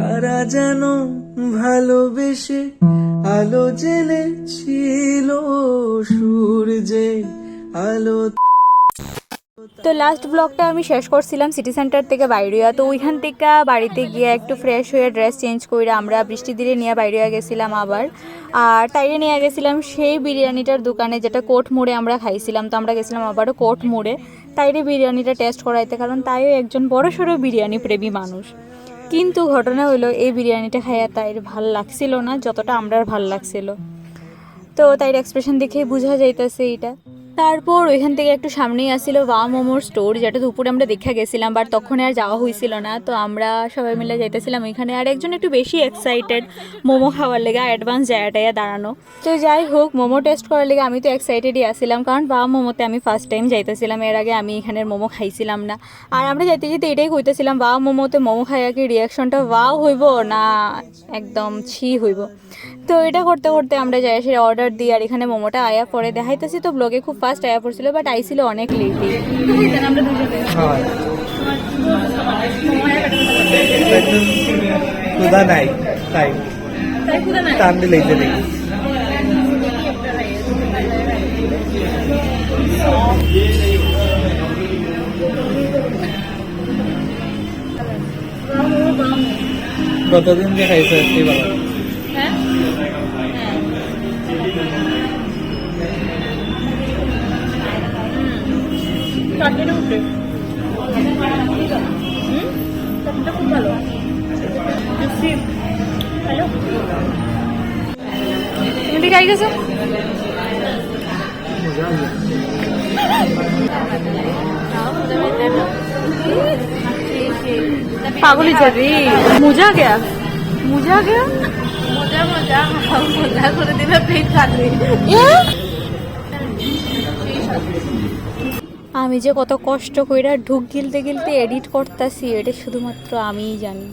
কারা যেন ভালোবেসে আলো জেনেছিল সূর্যে আলো তো লাস্ট ব্লগটা আমি শেষ করছিলাম সিটি সেন্টার থেকে বাইরিয়া তো ওইখান থেকে বাড়িতে গিয়ে একটু ফ্রেশ হয়ে ড্রেস চেঞ্জ করে আমরা বৃষ্টি দিলে নিয়ে বাইরিয়া গেছিলাম আবার। আর তাইরে নিয়ে গেছিলাম সেই বিরিয়ানিটার দোকানে যেটা কোট মোড়ে আমরা খাইছিলাম। তো আমরা গেছিলাম আবারও কোট মোড়ে। তাইরে বিরিয়ানিটা টেস্ট করাইতে, কারণ তাইও একজন বড় সড়ো বিরিয়ানি প্রেমী মানুষ। কিন্তু ঘটনা হলো, এই বিরিয়ানিটা খাইয়া তাইর ভালো লাগছিল না, যতটা আমরার ভালো লাগছিল। তো তাইর এক্সপ্রেশন দেখে বোঝা যাইতেছে এটা তারপর ওইখান থেকে একটু সামনেই আসছিল বা মোমোর স্টোর যেটা দুপুরে আমরা দেখা গেছিলাম বাট তখন আর যাওয়া হয়েছিল না। তো আমরা সবাই মিলে যাইতেছিলাম ওইখানে, আর একজন একটু বেশি এক্সাইটেড মোমো খাওয়ার লেগে অ্যাডভান্স জায়গাটায় দাঁড়ানো। তো যাই হোক মোমো টেস্ট করার লেগে আমি তো এক্সাইটেডই আসছিলাম কারণ বা মোমোতে আমি ফার্স্ট টাইম যাইতেছিলাম, এর আগে আমি এখানের মোমো খাইছিলাম না। আর আমরা যাইতে যেতে এটাই কইতেছিলাম বা মোমোতে মোমো খাইয়া কি রিয়াকশনটা ওয়াও হইব না একদম ছি হইব। তো এটা করতে করতে আমরা যাই সে অর্ডার দিই আর এখানে মোমোটা আয়া পরে দেখাইতেছি। তো ব্লগে খুব ফাস্ট আয়া পড়ছিল বাট আইছিল অনেক লেটে কতদিন যে খাইছো একটি বলো তুমি খাই গেছো? পাগলি যাবি মুজা গেয়া? মুজা গেয়া? মজা মজা মজা করে দিলে পেট থাকবে আমি যে কত কষ্ট কইরা ঢুক গিলতে গিলতে এডিট করতেছি, এটা শুধুমাত্র আমিই জানি।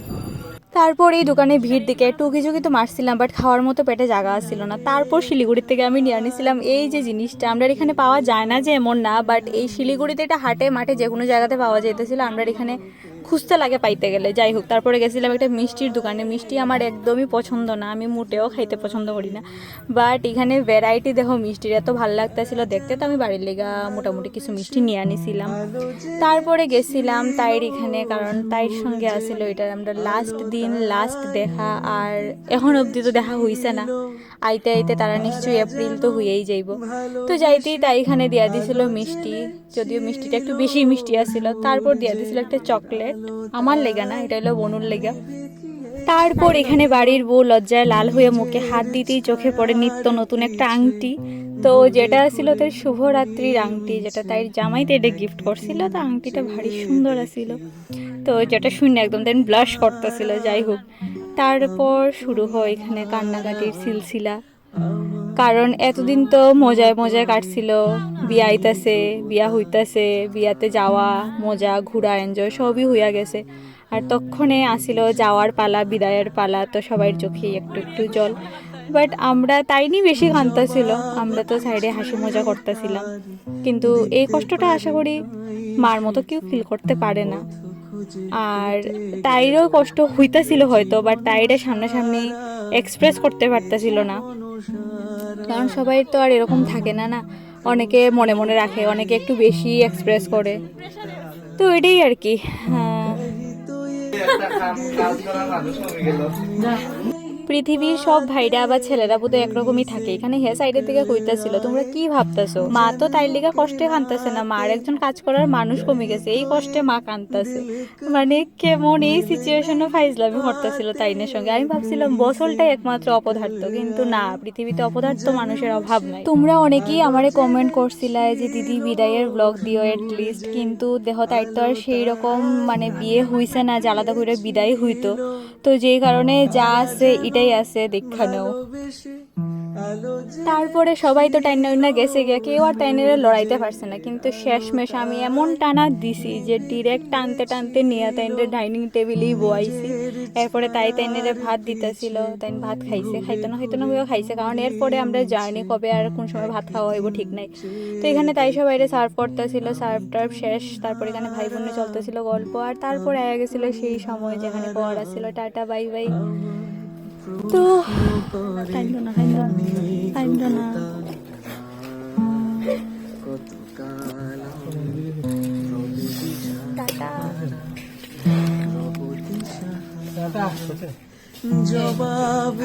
তারপর এই দোকানে ভিড় দিকে টুকি চুকি তো মারছিলাম বাট খাওয়ার মতো পেটে জায়গা আসছিল না। তারপর শিলিগুড়ি থেকে আমি নিয়ে আনিছিলাম এই যে জিনিসটা। আমরা এখানে পাওয়া যায় না যে এমন না বাট এই শিলিগুড়িতে এটা হাটে, মাঠে যে কোনো জায়গাতে পাওয়া যেতেছিল আমরা এখানে খুঁজতে লাগে পাইতে গেলে। যাই হোক, তারপরে গেছিলাম একটা মিষ্টির দোকানে। মিষ্টি আমার একদমই পছন্দ না, আমি মোটেও খাইতে পছন্দ করি না। বাট এখানে ভ্যারাইটি দেখো, মিষ্টির এত ভালো লাগতেছিল। দেখতে তো আমি বাড়ির লেগা মোটামুটি কিছু মিষ্টি নিয়ে আনিছিলাম। তারপরে গেছিলাম তাইর এখানে, কারণ তাইর সঙ্গে আসছিল এটা আমরা লাস্ট দিন লাস্ট দেখা। আর এখন অবধি তো দেখা হইছে না। আইতে আইতে তারা নিশ্চয়ই এপ্রিল তো হইয়াই যাইব। তো যাইতেই তাই এখানে দিয়া দিছিল মিষ্টি। যদিও মিষ্টিটা একটু বেশি মিষ্টি আসছিল তারপর দিয়া দিছিল একটা চকলেট আমার লেগা না, এটা হলো বনুর লেগা। তারপর এখানে বাড়ির বউ লজ্জায় লাল হয়ে মুখে হাত দিতেই চোখে পড়ে নিত্য নতুন একটা আংটি। তো যেটা ছিল তার শুভরাত্রির আংটি, যেটা তাই জামাইতে এটা গিফট করছিল, তো আংটিটা ভারী সুন্দর আছিল। তো যেটা শুনে একদম দেন ব্লাশ করতেছিল, যাই হোক। তারপর শুরু হয় এখানে কান্নাকাটির সিলসিলা। কারণ এতদিন তো মজায় মজায় কাটছিল। বিয়া আইতাছে, বিয়া হইতাছে, বিয়াতে যাওয়া, মজা, ঘোরা, এনজয় সবই হইয়া গেছে। আর তখনে আসিল যাওয়ার পালা, বিদায়ের পালা, তো সবাই চোখেই একটু একটু জল। বাট আমরা তাই নিয়ে বেশি কান্তাছিল আমরা তো সাইডে হাসি মজা করতেছিলাম। কিন্তু এই কষ্টটা আশা করি মার মতো কেউ ফিল করতে পারে না। আর তাইরও কষ্ট হইতাছিল হয়তো বাট তাইরে সামনাসামনি এক্সপ্রেস করতে পারতাছিল না। কারণ সবাই তো আর এরকম থাকে না না? অনেকে মনে মনে রাখে অনেকে একটু বেশি এক্সপ্রেস করে। তো এটাই আর কি হ্যাঁ। পৃথিবীর সব ভাইরা বা ছেলেরা বোধহয় একরকমই থাকে। এখানে হে সাইডের থেকে কইতাছিল, তোমরা কি ভাবতাছো? মা তো তাই লিগা কষ্টে কানতেছে না, মার একজন কাজ করার মানুষ কমে গেছে, এই কষ্টে মা কানতাছে মানে কেমন এই সিচুয়েশনও ফাইজলামি করতেছিল তাইনের সঙ্গে। আমি ভাবছিলাম বসলটাই একমাত্র অপদার্থ, কিন্তু না, পৃথিবীতে অপদার্থ মানুষের অভাব নাই। তোমরা অনেকেই আমারে কমেন্ট করছিলা যে, দিদি, বিদায়ের ব্লগ দিও লিস্ট কিন্তু দেহ তাই তো আর সেই রকম মানে বিয়ে হইছে না, যে আলাদা করে বিদায় হইতো। তো যেই কারণে যা আছে এটাই আছে দেখানেও তারপরে সবাই তো টাইনা উইনা গেছে গিয়া, কেউ আর টাইনের লড়াইতে পারছে না, কিন্তু শেষমেশ আমি এমন টানা দিছি যে ডিরেক্ট টানতে টানতে নিয়ে তাইনের ডাইনিং টেবিলেই বয়াইছি। এরপরে তাই তাইনেরে ভাত দিতেছিল তাই ভাত খাইছে, খাইতে না হইতো না খাইছে, কারণ এরপরে আমরা জার্নি কবে আর কোন সময় ভাত খাওয়া হইব ঠিক নাই। তো এখানে তাই সবাই সার্ভ করতেছিল সার্ভ টার্ভ শেষ, তারপরে এখানে ভাই বোনে চলতেছিল গল্প, আর তারপরে আয়া গেছিল সেই সময় যেখানে পড়া ছিল টাটা, বাই বাই। তো কাইন্দ না কাইন্দ না কাইন্দ না। টাটা। জবাব